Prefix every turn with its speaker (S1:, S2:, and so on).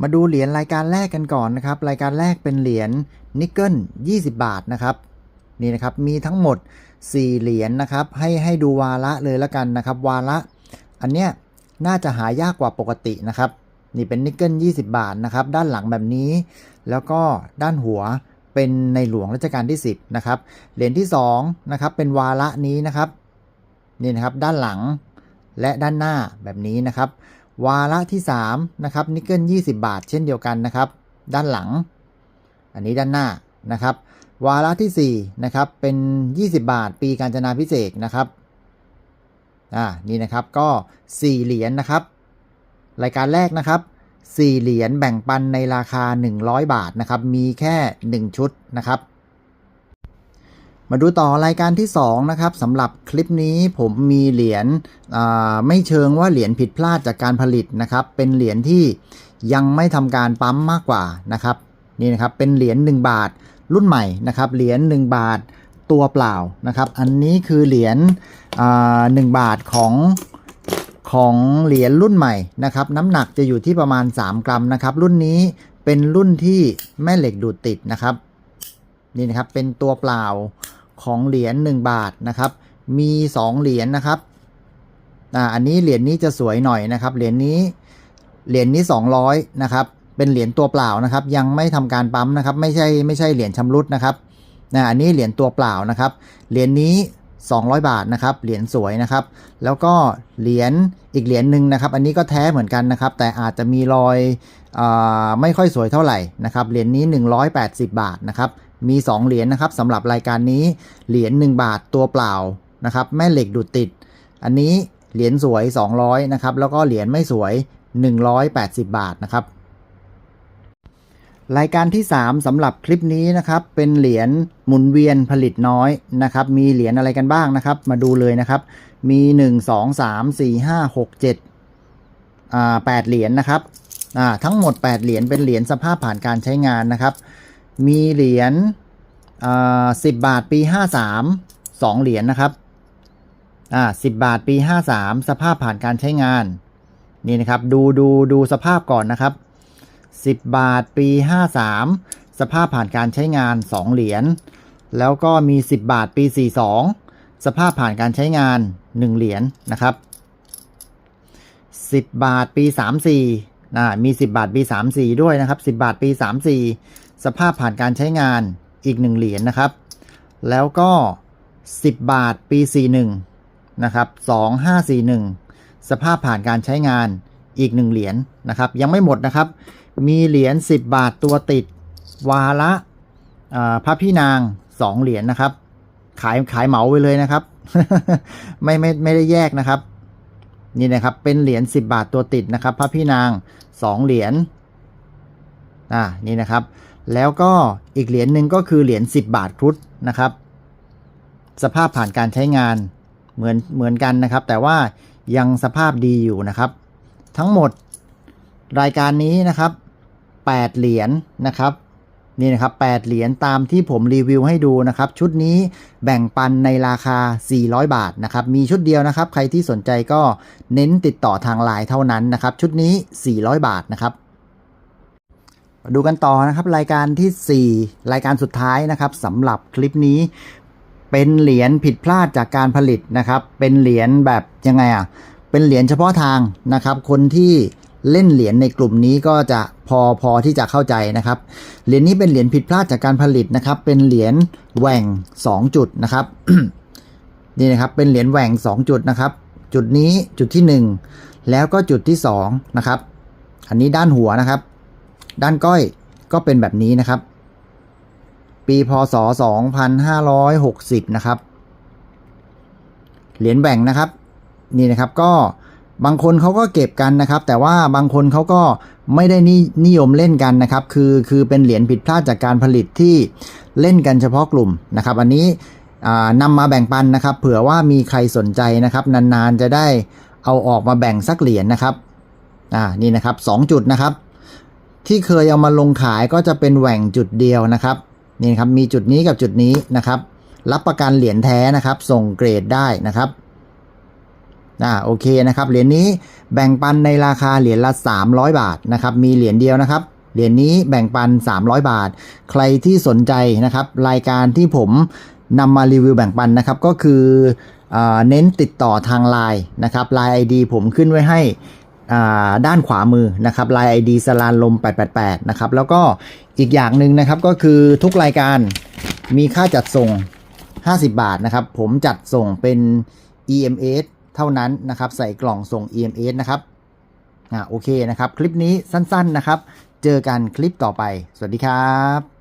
S1: มาดูเหรียญรายการแรกกันก่อนนะครับ รายการแรกเป็นเหรียญนิกเกิล20 บาทนะครับนี่นะครับมีทั้งหมด 4 เหรียญนะครับ ให้ให้ดูวาระเลยแล้วกันนะครับ วาระ อันเนี้ยน่าจะหายากกว่าปกตินะครับ นี่เป็นนิกเกิล20 บาทนะครับ ด้านหลังแบบนี้ แล้วก็ด้านหัวเป็นในหลวงรัชกาลที่ 10นะครับเหรียญที่2นะครับเป็นวาระนี้นะครับนี่นะครับด้านหลังและด้านหน้าแบบนี้นะครับ วาระที่3นะครับนิกเกิล20 บาท เช่นเดียวกันนะครับ ด้านหลัง อันนี้ด้านหน้านะครับ วาระที่4นะครับเป็น 20 บาท ปีการจนาพิเศษนะครับอ่านี่นะครับก็ 4 เหรียญนะครับ รายการแรกนะครับ 4 เหรียญแบ่งปันในราคา 100 บาทนะครับมีแค่ 1 ชุดนะครับ มาดูต่อรายการที่2นะครับสำหรับคลิปนี้ผมมีเหรียญไม่เชิงว่าเหรียญผิดพลาดจากการผลิตนะครับ เป็นเหรียญที่ยังไม่ทำการปั๊มมากกว่านะครับนี่นะครับเป็นเหรียญ1บาทรุ่นใหม่นะครับเหรียญ1บาทตัวเปล่านะครับ อันนี้คือเหรียญอ่า1บาทของของเหรียญรุ่นใหม่นะครับน้ำหนักจะอยู่ที่ประมาณ 3 กรัมนะครับ รุ่นนี้เป็นรุ่นที่แม่เหล็กดูดติดนะครับนี่นะครับเป็นตัวเปล่า ของเหรียญ1บาทนะครับ มี 2 เหรียญนะครับอ่าอันนี้เหรียญนี้จะสวยหน่อยนะครับ เหรียญนี้เหรียญนี้ 200นะครับเป็นเหรียญตัวเปล่านะครับ ยังไม่ทำการปั๊มนะครับ ไม่ใช่ไม่ใช่เหรียญชำรุดนะครับนะอันนี้เหรียญตัวเปล่านะครับ เหรียญนี้ 200 บาทนะครับ เหรียญสวยนะครับ แล้วก็เหรียญอีกเหรียญหนึ่งนะครับ อันนี้ก็แท้เหมือนกันนะครับ แต่อาจจะมีรอยอาไม่ค่อยสวยเท่าไหร่นะครับ เหรียญนี้ 180 บาทนะครับ มี 2 เหรียญนะครับสำหรับรายการนี้เหรียญ1บาทตัวเปล่านะครับแม่เหล็กดูดติด อันนี้เหรียญสวย 200นะครับแล้วก็เหรียญไม่สวย 180 บาทนะครับ รายการที่ 3สำหรับคลิปนี้นะครับเป็นเหรียญหมุนเวียนผลิตน้อยนะครับมีเหรียญอะไรกันบ้างนะครับ มาดูเลยนะครับ มี 1 2 3 4 5 6 7อ่า8เหรียญนะครับอ่าทั้งหมด 8 เหรียญเป็นเหรียญสภาพผ่านการใช้งานนะครับ มีเหรียญอ่า10บาทปี53 2เหรียญนะครับอ่า10บาทปี53สามสภาพผ่านการใช้งาน นี่นะครับ ดูดูดูสภาพก่อนนะครับ10บาทปี53สามสภาพผ่านการใช้งาน2เหรียญแล้วก็มี 10 บาทปี 42 สภาพผ่านการใช้งาน 1 เหรียญนะครับ 10 บาทปี 34นะมี 10 บาทปี 34 ด้วยนะครับ 10 บาทปี 34 สภาพผ่านการใช้งานอีก 1 เหรียญนะครับ แล้วก็ 10 บาทปี 41 นะครับ2541 สภาพผ่านการใช้งานอีก 1 เหรียญนะครับ ยังไม่หมดนะครับ มีเหรียญ10 บาทตัวติดวาระพระพี่นาง 2 เหรียญนะครับ ขายขายเหมาไปเลยนะครับ ไม่ไม่ไม่ได้แยกนะครับ นี่นะครับเป็นเหรียญ10 บาทตัวติดนะครับ พระพี่นาง 2 เหรียญอ่านี่นะครับ แล้วก็อีกเหรียญหนึ่งก็คือเหรียญ10 บาทครุฑนะครับ สภาพผ่านการใช้งานเหมือนเหมือนกันนะครับ แต่ว่ายังสภาพดีอยู่นะครับ ทั้งหมดรายการนี้นะครับ 8 เหรียญนะครับนี่นะครับ 8 เหรียญตามที่ผมรีวิวให้ดูนะครับ ชุดนี้แบ่งปันในราคา 400 บาทนะครับ มีชุดเดียวนะครับ ใครที่สนใจก็เน้นติดต่อทางไลน์เท่านั้นนะครับ ชุดนี้ 400 บาทนะครับ มาดูกันต่อนะครับรายการทีสี่ 4 รายการสุดท้ายนะครับสำหรับคลิปนี้ เป็นเหรียญผิดพลาดจากการผลิตนะครับ เป็นเหรียญแบบยังไงอะเป็นเหรียญเฉพาะทางนะครับ คนที่เล่นเหรียญในกลุ่มนี้ก็จะพอพอที่จะเข้าใจนะครับ เหรียญนี้เป็นเหรียญผิดพลาดจากการผลิตนะครับ เป็นเหรียญแหว่ง 2 จุดนะครับนี่นะครับเป็นเหรียญแหว่ง 2 จุดนะครับ จุดนี้จุดที่ 1 แล้วก็จุดที่2นะครับอันนี้ด้านหัวนะครับ ด้านก้อยก็เป็นแบบนี้นะครับ ปีพศ 2560 นะครับ เหรียญแหว่งนะครับ นี่นะครับก็บางคนเขาก็เก็บกันนะครับ แต่ว่าบางคนเขาก็ไม่ได้นินิยมเล่นกันนะครับ คือคือเป็นเหรียญผิดพลาดจากการผลิตที่เล่นกันเฉพาะกลุ่มนะครับ อันนี้นำมาแบ่งปันนะครับ เผื่อว่ามีใครสนใจนะครับ นานๆจะได้เอาออกมาแบ่งสักเหรียญนะครับอ่านี่นะครับสองจุดนะครับ ที่เคยเอามาลงขายก็จะเป็นแหว่งจุดเดียวนะครับนี่ครับมีจุดนี้กับจุดนี้นะครับ รับประกันเหรียญแท้นะครับ ส่งเกรดได้นะครับอ่าโอเคนะครับเหรียญนี้แบ่งปันในราคาเหรียญละ 300 บาทนะครับ มีเหรียญเดียวนะครับเหรียญนี้แบ่งปัน 300 บาท ใครที่สนใจนะครับ รายการที่ผมนำมารีวิวแบ่งปันนะครับ ก็คือเน้นติดต่อทาง Line นะครับ Line ID ผมขึ้นไว้ให้ ด้านขวามือนะครับ Line ID สลานลม 888 นะครับ แล้วก็อีกอย่างหนึ่งนะครับก็คือทุกรายการมีค่าจัดส่ง 50 บาทนะครับ ผมจัดส่งเป็น EMS เท่านั้นนะครับ ใส่กล่องส่ง EMS นะครับอ่าโอเคนะครับ คลิปนี้สั้นๆนะครับ เจอกันคลิปต่อไป สวัสดีครับ